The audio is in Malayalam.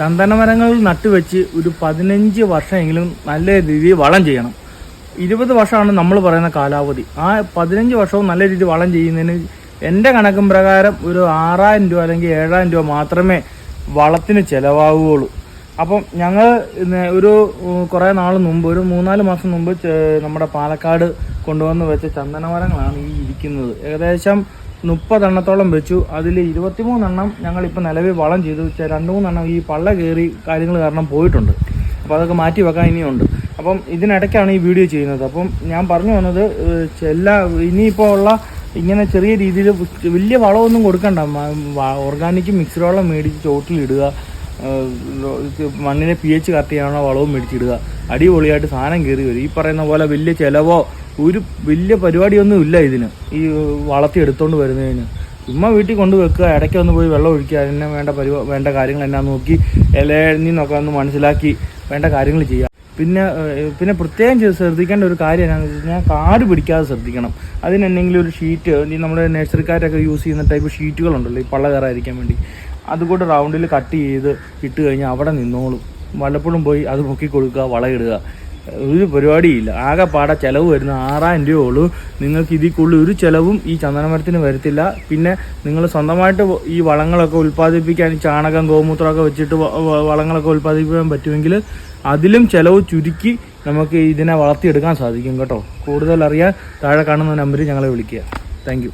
ചന്ദനമരങ്ങൾ നട്ടുവെച്ച് ഒരു പതിനഞ്ച് വർഷമെങ്കിലും നല്ല രീതിയിൽ വളം ചെയ്യണം. ഇരുപത് വർഷമാണ് നമ്മൾ പറയുന്ന കാലാവധി. ആ പതിനഞ്ച് വർഷവും നല്ല രീതിയിൽ വളം ചെയ്യുന്നതിന് എന്റെ കണക്കും പ്രകാരം ഒരു ആറായിരം രൂപ അല്ലെങ്കിൽ ഏഴായിരം രൂപ മാത്രമേ വളത്തിന് ചിലവാകുകയുള്ളൂ. അപ്പം ഞങ്ങൾ ഒരു കുറേ നാൾ മുമ്പ് ഒരു മൂന്നാൽ മാസം മുമ്പ് നമ്മുടെ പാലക്കാട് കൊണ്ടുവന്ന് വെച്ച ചന്ദനമരങ്ങളാണ് ഈ ഇരിക്കുന്നത്. ഏകദേശം മുപ്പതെണ്ണത്തോളം വെച്ചു. അതിൽ ഇരുപത്തിമൂന്നെണ്ണം ഞങ്ങളിപ്പോൾ നിലവിൽ വളം ചെയ്തു. രണ്ട് മൂന്നെണ്ണം ഈ പള്ള കയറി കാര്യങ്ങൾ കാരണം പോയിട്ടുണ്ട്. അപ്പോൾ അതൊക്കെ മാറ്റി വെക്കാൻ ഇനിയുണ്ട്. അപ്പം ഇതിനിടയ്ക്കാണ് ഈ വീഡിയോ ചെയ്യുന്നത്. അപ്പം ഞാൻ പറഞ്ഞു വന്നത് എല്ലാ ഇനിയിപ്പോൾ ഉള്ള ഇങ്ങനെ ചെറിയ രീതിയിൽ വലിയ വളമൊന്നും കൊടുക്കണ്ട. ഓർഗാനിക് മിക്സ്ഡ് വെള്ളം മേടിച്ച് ഇത് മണ്ണിനെ പി എച്ച് കറക്റ്റ് ചെയ്യാനുള്ള വളവും മേടിച്ചിടുക. അടിപൊളിയായിട്ട് സാധനം കയറി വരും. ഈ പറയുന്ന പോലെ വലിയ ചിലവോ ഒരു വലിയ പരിപാടിയൊന്നും ഇല്ല ഇതിന്. ഈ വളർത്തി എടുത്തോണ്ട് വരുന്നതിന്. ചുമ്മാ വീട്ടിൽ കൊണ്ട് വെക്കുക ഇടയ്ക്ക് ഒന്ന് പോയി വെള്ളം ഒഴിക്കുക അതിനെ വേണ്ട പരിപാ വേണ്ട കാര്യങ്ങൾ എന്നാ നോക്കി ഇലനിന്നൊക്കെ ഒന്ന് മനസ്സിലാക്കി വേണ്ട കാര്യങ്ങൾ ചെയ്യുക. പിന്നെ പിന്നെ പ്രത്യേകം ചെയ്ത് ശ്രദ്ധിക്കേണ്ട ഒരു കാര്യം എന്താണെന്ന് വെച്ച് കഴിഞ്ഞാൽ കാട് പിടിക്കാതെ ശ്രദ്ധിക്കണം. അതിന് എന്തെങ്കിലും ഒരു ഷീറ്റ് ഈ നമ്മുടെ നഴ്സറിക്കാരൊക്കെ യൂസ് ചെയ്യുന്ന ടൈപ്പ് ഷീറ്റുകളുണ്ടല്ലോ ഈ പള്ള കയറാതിരിക്കാൻ വേണ്ടി. അതുകൊണ്ട് റൗണ്ടിൽ കട്ട് ചെയ്ത് ഇട്ട് കഴിഞ്ഞാൽ അവിടെ നിന്നോളും. വല്ലപ്പോഴും പോയി അത് മുക്കി കൊടുക്കുക വളയിടുക ഒരു പരിപാടിയില്ല. ആകെ പാടെ ചിലവ് വരുന്ന ആറായിരം രൂപ ഉള്ളൂ. നിങ്ങൾക്ക് ഇതിൽ കൂടുതൽ ഒരു ചിലവും ഈ ചന്ദനമരത്തിന് വരത്തില്ല. പിന്നെ നിങ്ങൾ സ്വന്തമായിട്ട് ഈ വളങ്ങളൊക്കെ ഉൽപ്പാദിപ്പിക്കാൻ ചാണകം ഗോമൂത്രമൊക്കെ വെച്ചിട്ട് വളങ്ങളൊക്കെ ഉൽപ്പാദിപ്പിക്കാൻ പറ്റുമെങ്കിൽ അതിലും ചിലവ് ചുരുക്കി നമുക്ക് ഇതിനെ വളർത്തിയെടുക്കാൻ സാധിക്കും കേട്ടോ. കൂടുതൽ അറിയാൻ താഴെ കാണുന്ന നമ്പറിൽ ഞങ്ങളെ വിളിക്കുക. താങ്ക്